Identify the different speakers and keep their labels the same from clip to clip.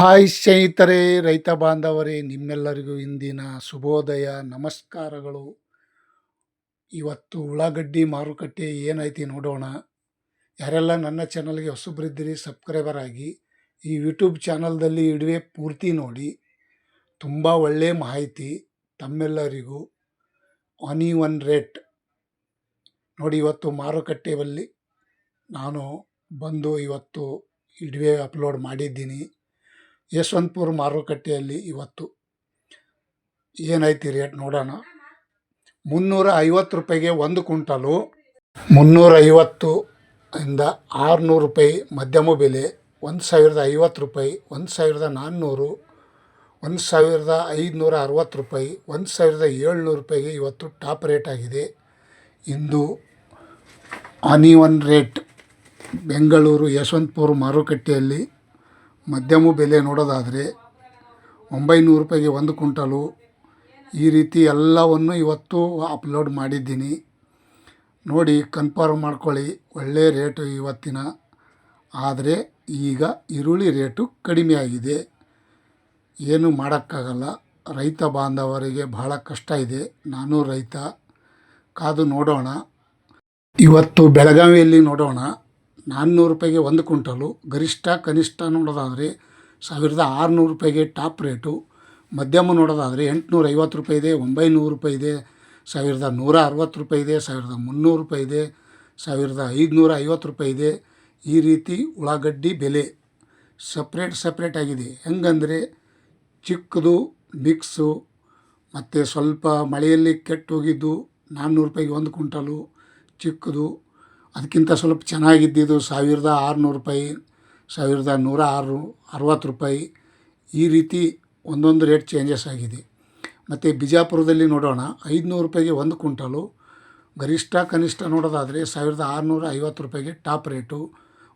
Speaker 1: Hi ಸ್ನೇಹಿತರೆ, ರೈತ ಬಾಂಧವರೇ, ನಿಮ್ಮೆಲ್ಲರಿಗೂ ಇಂದಿನ ಶುಭೋದಯ, ನಮಸ್ಕಾರಗಳು. ಇವತ್ತು ಉಳ್ಳಾಗಡ್ಡಿ ಮಾರುಕಟ್ಟೆ ಏನೈತಿ ನೋಡೋಣ. ಯಾರೆಲ್ಲ ನನ್ನ ಚಾನಲ್ಗೆ ಹೊಸಬ್ರಿದ್ದೀರಿ, ಸಬ್ಸ್ಕ್ರೈಬರ್ ಆಗಿ, ಈ ಯೂಟ್ಯೂಬ್ ಚಾನಲ್ದಲ್ಲಿ ಇಡುವೆ ಪೂರ್ತಿ ನೋಡಿ. ತುಂಬ ಒಳ್ಳೆಯ ಮಾಹಿತಿ ತಮ್ಮೆಲ್ಲರಿಗೂ. ಆನಿ ಒನ್ ರೇಟ್. ನೋಡಿ ಇವತ್ತು ಮಾರುಕಟ್ಟೆಯಲ್ಲಿ ನಾನು ಬಂದು ಇವತ್ತು ಇಡುವೆ ಅಪ್ಲೋಡ್ ಮಾಡಿದ್ದೀನಿ. ಯಶವಂತಪುರ ಮಾರುಕಟ್ಟೆಯಲ್ಲಿ ಇವತ್ತು ಏನೈತಿ ರೇಟ್ ನೋಡೋಣ. ಮುನ್ನೂರ ಐವತ್ತು ರೂಪಾಯಿಗೆ ಒಂದು ಕುಂಟಲು ಮುನ್ನೂರ ಐವತ್ತು ಇಂದ ಆರುನೂರು ರೂಪಾಯಿ ಮಧ್ಯಮ ಬೆಲೆ, ಒಂದು ಸಾವಿರದ ಐವತ್ತು ರೂಪಾಯಿ, ಒಂದು ಸಾವಿರದ ನಾನ್ನೂರು, ಒಂದು ಸಾವಿರದ ಐದುನೂರ ಅರವತ್ತು ರೂಪಾಯಿ, ಒಂದು ಸಾವಿರದ ಏಳ್ನೂರು ರೂಪಾಯಿಗೆ ಇವತ್ತು ಟಾಪ್ ರೇಟ್ ಆಗಿದೆ. ಇಂದು ಆನಿವನ್ ರೇಟ್ ಬೆಂಗಳೂರು ಯಶವಂತಪುರ ಮಾರುಕಟ್ಟೆಯಲ್ಲಿ ಮಧ್ಯಮ ಬೆಲೆ ನೋಡೋದಾದರೆ ಒಂಬೈನೂರು ರೂಪಾಯಿಗೆ ಒಂದು ಕುಂಟಲು ಈ ರೀತಿ ಎಲ್ಲವನ್ನು ಇವತ್ತು ಅಪ್ಲೋಡ್ ಮಾಡಿದ್ದೀನಿ. ನೋಡಿ, ಕನ್ಫರ್ಮ್ ಮಾಡ್ಕೊಳ್ಳಿ ಒಳ್ಳೆಯ ರೇಟು ಇವತ್ತಿನ. ಆದರೆ ಈಗ ಈರುಳ್ಳಿ ರೇಟು ಕಡಿಮೆ ಆಗಿದೆ. ಏನು ಮಾಡೋಕ್ಕಾಗಲ್ಲ. ರೈತ ಬಾಂಧವರಿಗೆ ಬಹಳ ಕಷ್ಟ ಇದೆ. ನಾನು ರೈತ. ಕಾದು ನೋಡೋಣ. ಇವತ್ತು ಬೆಳಗಾವಿಯಲ್ಲಿ ನೋಡೋಣ. ನಾನ್ನೂರು ರೂಪಾಯಿಗೆ ಒಂದು ಕ್ವಿಂಟಲು, ಗರಿಷ್ಠ ಕನಿಷ್ಠ ನೋಡೋದಾದರೆ ಸಾವಿರದ ಆರುನೂರು ರೂಪಾಯಿಗೆ ಟಾಪ್ ರೇಟು. ಮಧ್ಯಮ ನೋಡೋದಾದರೆ ಎಂಟುನೂರ ಐವತ್ತು ರೂಪಾಯಿ ಇದೆ ಒಂಬೈನೂರು ರೂಪಾಯಿ ಇದೆ ಸಾವಿರದ ನೂರ ಅರವತ್ತು ರೂಪಾಯಿ ಇದೆ ಸಾವಿರದ ಮುನ್ನೂರು ರೂಪಾಯಿ ಇದೆ ಸಾವಿರದ ಐದುನೂರ ಐವತ್ತು ರೂಪಾಯಿ ಇದೆ ಈ ರೀತಿ ಉಳ್ಳಾಗಡ್ಡಿ ಬೆಲೆ ಸಪ್ರೇಟ್ ಸಪ್ರೇಟ್ ಆಗಿದೆ. ಹೆಂಗಂದರೆ ಚಿಕ್ಕದು, ಮಿಕ್ಸು, ಮತ್ತು ಸ್ವಲ್ಪ ಮಳೆಯಲ್ಲಿ ಕೆಟ್ಟು ಹೋಗಿದ್ದು ನಾನ್ನೂರು ರೂಪಾಯಿಗೆ ಒಂದು ಕ್ವಿಂಟಲು, ಚಿಕ್ಕದು ಅದಕ್ಕಿಂತ ಸ್ವಲ್ಪ ಚೆನ್ನಾಗಿದ್ದಿದ್ದು ಸಾವಿರದ ಆರುನೂರು ರೂಪಾಯಿ, ಸಾವಿರದ ನೂರ ಆರು, ಅರವತ್ತು ರೂಪಾಯಿ. ಈ ರೀತಿ ಒಂದೊಂದು ರೇಟ್ ಚೇಂಜಸ್ ಆಗಿದೆ. ಮತ್ತು ಬಿಜಾಪುರದಲ್ಲಿ ನೋಡೋಣ. ಐದುನೂರು ರೂಪಾಯಿಗೆ ಒಂದು ಕುಂಟಲು ಗರಿಷ್ಠ ಕನಿಷ್ಠ ನೋಡೋದಾದರೆ ಸಾವಿರದ ಆರುನೂರ ಐವತ್ತು ರೂಪಾಯಿಗೆ ಟಾಪ್ ರೇಟು.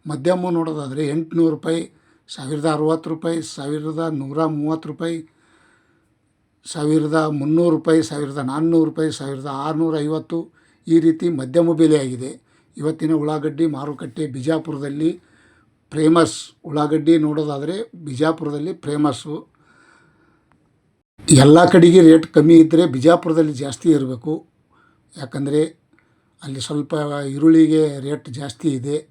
Speaker 1: ಮಧ್ಯಮ ನೋಡೋದಾದರೆ ಎಂಟುನೂರು ರೂಪಾಯಿ, ಸಾವಿರದ ಅರವತ್ತು ರೂಪಾಯಿ, ಸಾವಿರದ ನೂರ ಮೂವತ್ತು ರೂಪಾಯಿ, ಸಾವಿರದ ಮುನ್ನೂರು ರೂಪಾಯಿ, ಸಾವಿರದ ನಾನ್ನೂರು ರೂಪಾಯಿ, ಸಾವಿರದ ಆರುನೂರ ಐವತ್ತು. ಈ ರೀತಿ ಮಧ್ಯಮ ಬೆಲೆಯಾಗಿದೆ. ಇವತ್ತಿನ ಉಳ್ಳಾಗಡ್ಡಿ ಮಾರುಕಟ್ಟೆ ಬಿಜಾಪುರದಲ್ಲಿ ಫೇಮಸ್. ಉಳ್ಳಾಗಡ್ಡಿ ನೋಡೋದಾದರೆ ಬಿಜಾಪುರದಲ್ಲಿ ಫೇಮಸ್ಸು. ಎಲ್ಲ ಕಡೆಗೆ ರೇಟ್ ಕಮ್ಮಿ ಇದ್ದರೆ ಬಿಜಾಪುರದಲ್ಲಿ ಜಾಸ್ತಿ ಇರಬೇಕು. ಯಾಕಂದರೆ ಅಲ್ಲಿ ಸ್ವಲ್ಪ ಈರುಳ್ಳಿಗೆ ರೇಟ್ ಜಾಸ್ತಿ ಇದೆ.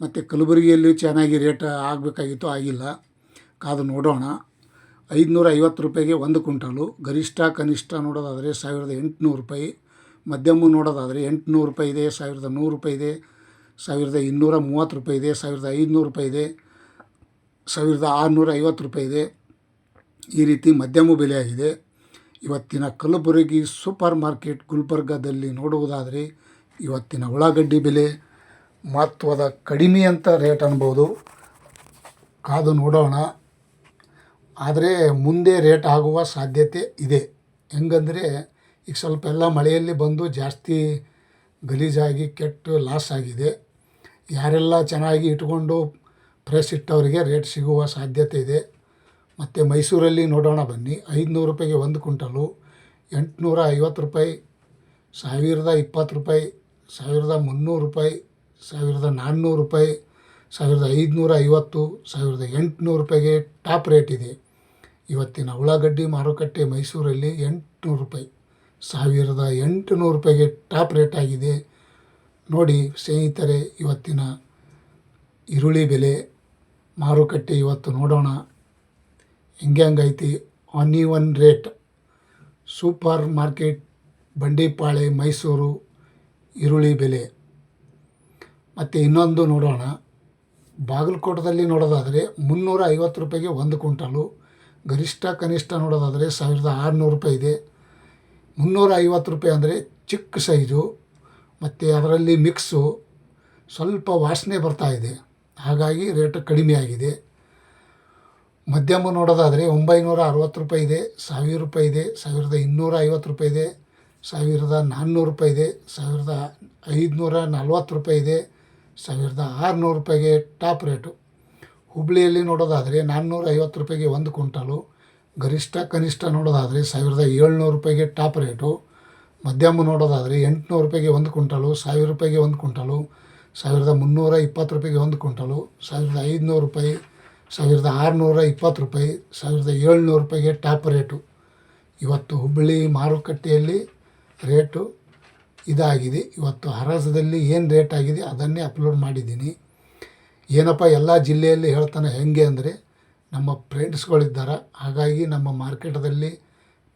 Speaker 1: ಮತ್ತು ಕಲಬುರಗಿಯಲ್ಲಿ ಚೆನ್ನಾಗಿ ರೇಟ್ ಆಗಬೇಕಾಗಿತ್ತು ಆಗಿಲ್ಲ. ಕಾದು ನೋಡೋಣ. ಐದುನೂರ ಐವತ್ತು ರೂಪಾಯಿಗೆ ಒಂದು ಕುಂಟಲು ಗರಿಷ್ಠ ಕನಿಷ್ಠ ನೋಡೋದಾದರೆ ಸಾವಿರದ ಎಂಟುನೂರು ರೂಪಾಯಿ. ಮಧ್ಯಮ ನೋಡೋದಾದರೆ ಎಂಟುನೂರು ರೂಪಾಯಿ ಇದೆ, ಸಾವಿರದ ನೂರು ರೂಪಾಯಿ ಇದೆ, ಸಾವಿರದ ಇನ್ನೂರ ಮೂವತ್ತು ರೂಪಾಯಿ ಇದೆ, ಸಾವಿರದ ಐದುನೂರು ರೂಪಾಯಿ ಇದೆ, ಸಾವಿರದ ಆರುನೂರ ಐವತ್ತು ರೂಪಾಯಿ ಇದೆ. ಈ ರೀತಿ ಮಧ್ಯಮ ಬೆಲೆ ಆಗಿದೆ ಇವತ್ತಿನ ಕಲಬುರಗಿ ಸೂಪರ್ ಮಾರ್ಕೆಟ್ ಗುಲ್ಬರ್ಗಾದಲ್ಲಿ ನೋಡುವುದಾದರೆ ಇವತ್ತಿನ ಉಳ್ಳಾಗಡ್ಡಿ ಬೆಲೆ ಮಹತ್ವದ ಕಡಿಮೆ ಅಂತ ರೇಟ್ ಅನ್ಬೋದು. ಕಾದು ನೋಡೋಣ. ಆದರೆ ಮುಂದೆ ರೇಟ್ ಆಗುವ ಸಾಧ್ಯತೆ ಇದೆ. ಹೆಂಗಂದರೆ ಈಗ ಸ್ವಲ್ಪ ಎಲ್ಲ ಮಳೆಯಲ್ಲಿ ಬಂದು ಜಾಸ್ತಿ ಗಲೀಜಾಗಿ ಕೆಟ್ಟು ಲಾಸ್ ಆಗಿದೆ. ಯಾರೆಲ್ಲ ಚೆನ್ನಾಗಿ ಇಟ್ಕೊಂಡು ಫ್ರೆಶ್ ಇಟ್ಟವರಿಗೆ ರೇಟ್ ಸಿಗುವ ಸಾಧ್ಯತೆ ಇದೆ. ಮತ್ತು ಮೈಸೂರಲ್ಲಿ ನೋಡೋಣ ಬನ್ನಿ. ಐದುನೂರು ರೂಪಾಯಿಗೆ ಒಂದು ಕ್ವಿಂಟಲು, ಎಂಟುನೂರ ಐವತ್ತು ರೂಪಾಯಿ, ಸಾವಿರದ ಇಪ್ಪತ್ತು ರೂಪಾಯಿ, ಸಾವಿರದ ಮುನ್ನೂರು ರೂಪಾಯಿ, ಸಾವಿರದ ನಾನ್ನೂರು ರೂಪಾಯಿ, ಸಾವಿರದ ಐದುನೂರ ಐವತ್ತು, ಸಾವಿರದ ಎಂಟುನೂರು ರೂಪಾಯಿಗೆ ಟಾಪ್ ರೇಟ್ ಇದೆ. ಇವತ್ತಿನ ಉಳ್ಳಾಗಡ್ಡಿ ಮಾರುಕಟ್ಟೆ ಮೈಸೂರಲ್ಲಿ ಎಂಟುನೂರು ರೂಪಾಯಿ. ಸಾವಿರದ ಎಂಟುನೂರು ರೂಪಾಯಿಗೆ ಟಾಪ್ ರೇಟ್ ಆಗಿದೆ. ನೋಡಿ ಸ್ನೇಹಿತರೆ, ಇವತ್ತಿನ ಈರುಳ್ಳಿ ಬೆಲೆ, ಮಾರುಕಟ್ಟೆ ಇವತ್ತು ನೋಡೋಣ. ಹೆಂಗೆ ಹೆಂಗೈತಿ? Onion rate. Super market, Bandipalya, Mysuru, ಈರುಳ್ಳಿ ಬೆಲೆ. ಮತ್ತು ಇನ್ನೊಂದು ನೋಡೋಣ. ಬಾಗಲಕೋಟದಲ್ಲಿ ನೋಡೋದಾದರೆ ಮುನ್ನೂರ ಐವತ್ತು ರೂಪಾಯಿಗೆ ಒಂದು ಕ್ವಿಂಟಲು. ಗರಿಷ್ಠ ಕನಿಷ್ಠ ನೋಡೋದಾದರೆ ಸಾವಿರದ ಆರುನೂರು ರೂಪಾಯಿ ಇದೆ. ಮುನ್ನೂರ ಐವತ್ತು ರೂಪಾಯಿ ಅಂದರೆ ಚಿಕ್ಕ ಸೈಜು, ಮತ್ತು ಅದರಲ್ಲಿ ಮಿಕ್ಸು, ಸ್ವಲ್ಪ ವಾಸನೆ ಬರ್ತಾ ಇದೆ. ಹಾಗಾಗಿ ರೇಟ್ ಕಡಿಮೆ ಆಗಿದೆ. ಮಧ್ಯಮ ನೋಡೋದಾದರೆ ಒಂಬೈನೂರ ಅರವತ್ತು ರೂಪಾಯಿ ಇದೆ, ಸಾವಿರ ರೂಪಾಯಿ ಇದೆ, ಸಾವಿರದ ಇನ್ನೂರ ಐವತ್ತು ರೂಪಾಯಿ ಇದೆ, ಸಾವಿರದ ನಾನ್ನೂರು ರೂಪಾಯಿ ಇದೆ, ಸಾವಿರದ ಐದುನೂರ ನಲ್ವತ್ತು ರೂಪಾಯಿ ಇದೆ, ಸಾವಿರದ ಆರುನೂರು ರೂಪಾಯಿಗೆ ಟಾಪ್ ರೇಟು. ಹುಬ್ಬಳ್ಳಿಯಲ್ಲಿ ನೋಡೋದಾದರೆ ನಾನ್ನೂರ ಐವತ್ತು ರೂಪಾಯಿಗೆ ಒಂದು ಕುಂಟಲು ಗರಿಷ್ಠ ಕನಿಷ್ಠ ನೋಡೋದಾದರೆ ಸಾವಿರದ ಏಳ್ನೂರು ರೂಪಾಯಿಗೆ ಟಾಪ್ ರೇಟು, ಮಧ್ಯಮ ನೋಡೋದಾದರೆ ಎಂಟುನೂರು ರೂಪಾಯಿಗೆ ಒಂದು ಕ್ವಿಂಟಲು, ಸಾವಿರ ರೂಪಾಯಿಗೆ ಒಂದು ಕ್ವಿಂಟಲು, ಸಾವಿರದ ಮುನ್ನೂರ ಇಪ್ಪತ್ತು ರೂಪಾಯಿಗೆ ಒಂದು ಕ್ವಿಂಟಲು, ಸಾವಿರದ ಐದುನೂರು ರೂಪಾಯಿ, ಸಾವಿರದ ಆರುನೂರ ಇಪ್ಪತ್ತು ರೂಪಾಯಿ, ಸಾವಿರದ ಏಳ್ನೂರು ರೂಪಾಯಿಗೆ ಟಾಪ್ ರೇಟು. ಇವತ್ತು ಹುಬ್ಬಳ್ಳಿ ಮಾರುಕಟ್ಟೆಯಲ್ಲಿ ರೇಟು ಇದಾಗಿದೆ. ಇವತ್ತು ಹರಾಜದಲ್ಲಿ ಏನು ರೇಟ್ ಆಗಿದೆ ಅದನ್ನೇ ಅಪ್ಲೋಡ್ ಮಾಡಿದ್ದೀನಿ. ಏನಪ್ಪ ಎಲ್ಲ ಜಿಲ್ಲೆಯಲ್ಲಿ ಹೇಳ್ತಾನೆ ಹೆಂಗೆ ಅಂದರೆ ನಮ್ಮ ಫ್ರೆಂಡ್ಸ್ಗಳಿದ್ದಾರೆ ಹಾಗಾಗಿ ನಮ್ಮ ಮಾರ್ಕೆಟದಲ್ಲಿ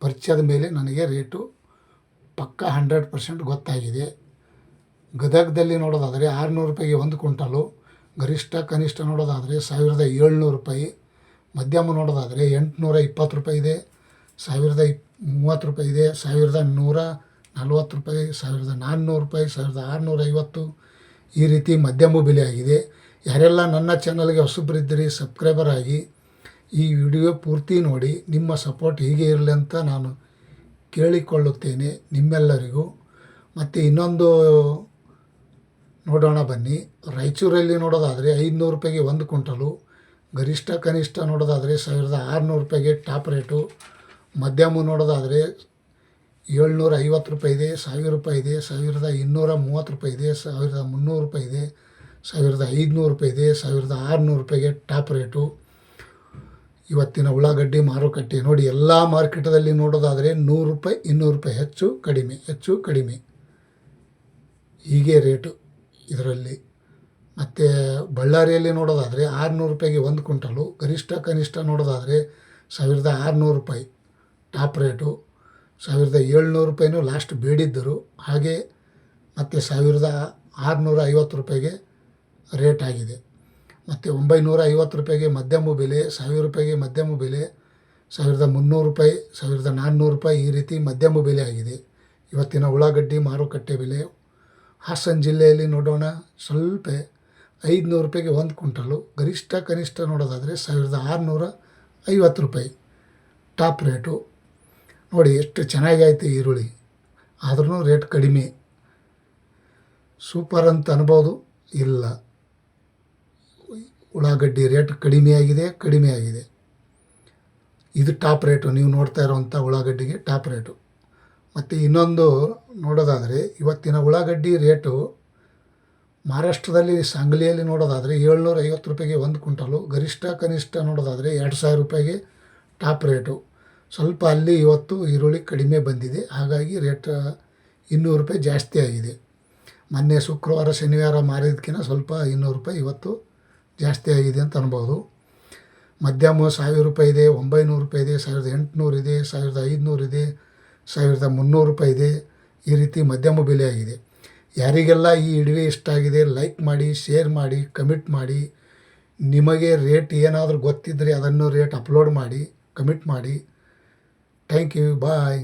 Speaker 1: ಪರಿಚಯದ ಮೇಲೆ ನನಗೆ ರೇಟು ಪಕ್ಕ ಹಂಡ್ರೆಡ್ ಪರ್ಸೆಂಟ್ ಗೊತ್ತಾಗಿದೆ. ಗದಗದಲ್ಲಿ ನೋಡೋದಾದರೆ ಆರುನೂರು ರೂಪಾಯಿಗೆ ಒಂದು ಕ್ವಿಂಟಲು, ಗರಿಷ್ಠ ಕನಿಷ್ಠ ನೋಡೋದಾದರೆ ಸಾವಿರದ ಏಳ್ನೂರು ರೂಪಾಯಿ, ಮಧ್ಯಮ ನೋಡೋದಾದರೆ ಎಂಟುನೂರ ಇಪ್ಪತ್ತು ರೂಪಾಯಿ ಇದೆ, ಸಾವಿರದ ಇಪ್, ಮೂವತ್ತು ರೂಪಾಯಿ ಇದೆ, ಸಾವಿರದ ನೂರ ನಲ್ವತ್ತು ರೂಪಾಯಿ, ಸಾವಿರದ ನಾನ್ನೂರು ರೂಪಾಯಿ, ಸಾವಿರದ ಆರುನೂರ ಐವತ್ತು ಈ ರೀತಿ ಮಧ್ಯಮ ಬೆಲೆ ಆಗಿದೆ. ಯಾರೆಲ್ಲ ನನ್ನ ಚಾನಲ್ಗೆ ಹೊಸಬ್ರಿದ್ದೀರಿ ಸಬ್ಸ್ಕ್ರೈಬರ್ ಆಗಿ ಈ ವಿಡಿಯೋ ಪೂರ್ತಿ ನೋಡಿ, ನಿಮ್ಮ ಸಪೋರ್ಟ್ ಹೀಗೆ ಇರಲಿ ಅಂತ ನಾನು ಕೇಳಿಕೊಳ್ಳುತ್ತೇನೆ ನಿಮ್ಮೆಲ್ಲರಿಗೂ. ಮತ್ತು ಇನ್ನೊಂದು ನೋಡೋಣ ಬನ್ನಿ. ರಾಯಚೂರಲ್ಲಿ ನೋಡೋದಾದರೆ ಐದುನೂರು ರೂಪಾಯಿಗೆ ಒಂದು ಕ್ವಿಂಟಲು, ಗರಿಷ್ಠ ಕನಿಷ್ಠ ನೋಡೋದಾದರೆ ಸಾವಿರದ ಆರುನೂರು ರೂಪಾಯಿಗೆ ಟಾಪ್ ರೇಟು. ಮಧ್ಯಮ ನೋಡೋದಾದರೆ ಏಳ್ನೂರ ಐವತ್ತು ರೂಪಾಯಿ ಇದೆ, ಸಾವಿರ ರೂಪಾಯಿ ಇದೆ, ಸಾವಿರದ ಇನ್ನೂರ ಮೂವತ್ತು ರೂಪಾಯಿ ಇದೆ, ಸಾವಿರದ ಮುನ್ನೂರು ರೂಪಾಯಿ ಇದೆ, ಸಾವಿರದ ಐದುನೂರು ರೂಪಾಯಿ ಇದೆ, ಸಾವಿರದ ಆರುನೂರು ರೂಪಾಯಿಗೆ ಟಾಪ್ ರೇಟು. ಇವತ್ತಿನ ಉಳ್ಳಾಗಡ್ಡಿ ಮಾರುಕಟ್ಟೆ ನೋಡಿ ಎಲ್ಲ ಮಾರ್ಕೆಟದಲ್ಲಿ ನೋಡೋದಾದರೆ ನೂರು ರೂಪಾಯಿ, ಇನ್ನೂರು ರೂಪಾಯಿ ಹೆಚ್ಚು, ಕಡಿಮೆ ಹೆಚ್ಚು, ಕಡಿಮೆ. ಹೀಗೆ ರೇಟು ಇದರಲ್ಲಿ. ಮತ್ತು ಬಳ್ಳಾರಿಯಲ್ಲಿ ನೋಡೋದಾದರೆ ಆರುನೂರು ರೂಪಾಯಿಗೆ ಒಂದು ಕ್ವಿಂಟಲು, ಗರಿಷ್ಠ ಕನಿಷ್ಠ ನೋಡೋದಾದರೆ ಸಾವಿರದ ಆರುನೂರು ರೂಪಾಯಿ ಟಾಪ್ ರೇಟು. ಸಾವಿರದ ಏಳ್ನೂರು ರೂಪಾಯಿನೂ ಲಾಸ್ಟ್ ಬೇಡಿದ್ದರು. ಹಾಗೆ ಮತ್ತು ಸಾವಿರದ ಆರುನೂರ ಐವತ್ತು ರೂಪಾಯಿಗೆ ರೇಟ್ ಆಗಿದೆ. ಮತ್ತು ಒಂಬೈನೂರ ಐವತ್ತು ರೂಪಾಯಿಗೆ ಮಧ್ಯಮ ಬೆಲೆ, ಸಾವಿರ ರೂಪಾಯಿಗೆ ಮಧ್ಯಮ ಬೆಲೆ, ಸಾವಿರದ ಮುನ್ನೂರು ರೂಪಾಯಿ, ಸಾವಿರದ ನಾನ್ನೂರು ರೂಪಾಯಿ ಈ ರೀತಿ ಮಧ್ಯಮ ಬೆಲೆ ಆಗಿದೆ. ಇವತ್ತಿನ ಉಳ್ಳಾಗಡ್ಡಿ ಮಾರುಕಟ್ಟೆ ಬೆಲೆ. ಹಾಸನ ಜಿಲ್ಲೆಯಲ್ಲಿ ನೋಡೋಣ, ಸ್ವಲ್ಪ ಐದುನೂರು ರೂಪಾಯಿಗೆ ಒಂದು ಕ್ವಿಂಟಲು. ಗರಿಷ್ಠ ಕನಿಷ್ಠ ನೋಡೋದಾದರೆ ಸಾವಿರದ ಆರುನೂರ ಐವತ್ತು ರೂಪಾಯಿ. Top rate. ನೋಡಿ, ಎಷ್ಟು ಚೆನ್ನಾಗಿ ಆಯ್ತು ಈರುಳ್ಳಿ. ಆದ್ರೂ ರೇಟ್ ಕಡಿಮೆ. ಸೂಪರ್ ಅಂತ ಅನ್ಬೋದು. ಇಲ್ಲ. ಉಳ್ಳಾಗಡ್ಡಿ ರೇಟ್ ಕಡಿಮೆ ಆಗಿದೆ ಕಡಿಮೆ ಆಗಿದೆ. ಇದು ಟಾಪ್ ರೇಟು. ನೀವು ನೋಡ್ತಾ ಇರೋವಂಥ ಉಳ್ಳಾಗಡ್ಡಿಗೆ ಟಾಪ್ ರೇಟು. ಮತ್ತು ಇನ್ನೊಂದು ನೋಡೋದಾದರೆ, ಇವತ್ತಿನ ಉಳ್ಳಾಗಡ್ಡಿ ರೇಟು ಮಹಾರಾಷ್ಟ್ರದಲ್ಲಿ, ಸಾಂಗ್ಲಿಯಲ್ಲಿ ನೋಡೋದಾದರೆ ಏಳ್ನೂರ ಐವತ್ತು ರೂಪಾಯಿಗೆ ಒಂದು ಕ್ವಿಂಟಲು. ಗರಿಷ್ಠ ಕನಿಷ್ಠ ನೋಡೋದಾದರೆ ಎರಡು ಸಾವಿರ ರೂಪಾಯಿಗೆ ಟಾಪ್ ರೇಟು. ಸ್ವಲ್ಪ ಅಲ್ಲಿ ಇವತ್ತು ಈರುಳ್ಳಿ ಕಡಿಮೆ ಬಂದಿದೆ. ಹಾಗಾಗಿ ರೇಟ್ ಇನ್ನೂರು ರೂಪಾಯಿ ಜಾಸ್ತಿ ಆಗಿದೆ. ಮೊನ್ನೆ ಶುಕ್ರವಾರ, ಶನಿವಾರ ಮಾರಿದಕ್ಕಿಂತ ಸ್ವಲ್ಪ ಇನ್ನೂರು ರೂಪಾಯಿ ಇವತ್ತು ಜಾಸ್ತಿ ಆಗಿದೆ ಅಂತ ಅನ್ಬೋದು. ಮಧ್ಯಮ ಸಾವಿರ ರೂಪಾಯಿ ಇದೆ, ಒಂಬೈನೂರು ರೂಪಾಯಿ ಇದೆ, ಸಾವಿರದ ಎಂಟುನೂರು ಇದೆ, ಸಾವಿರದ ಐದುನೂರು ಇದೆ, ಸಾವಿರದ ಮುನ್ನೂರು ರೂಪಾಯಿ ಇದೆ. ಈ ರೀತಿ ಮಧ್ಯಮ ಬೆಲೆ ಆಗಿದೆ ಯಾರಿಗೆಲ್ಲ ಈ ಇಡುವೆ ಇಷ್ಟ ಆಗಿದೆ ಲೈಕ್ ಮಾಡಿ ಶೇರ್ ಮಾಡಿ ಕಮೆಂಟ್ ಮಾಡಿ, ನಿಮಗೆ ರೇಟ್ ಏನಾದರೂ ಗೊತ್ತಿದ್ದರೆ ಅದನ್ನು ರೇಟ್ ಅಪ್ಲೋಡ್ ಮಾಡಿ ಕಮೆಂಟ್ ಮಾಡಿ. Thank you bye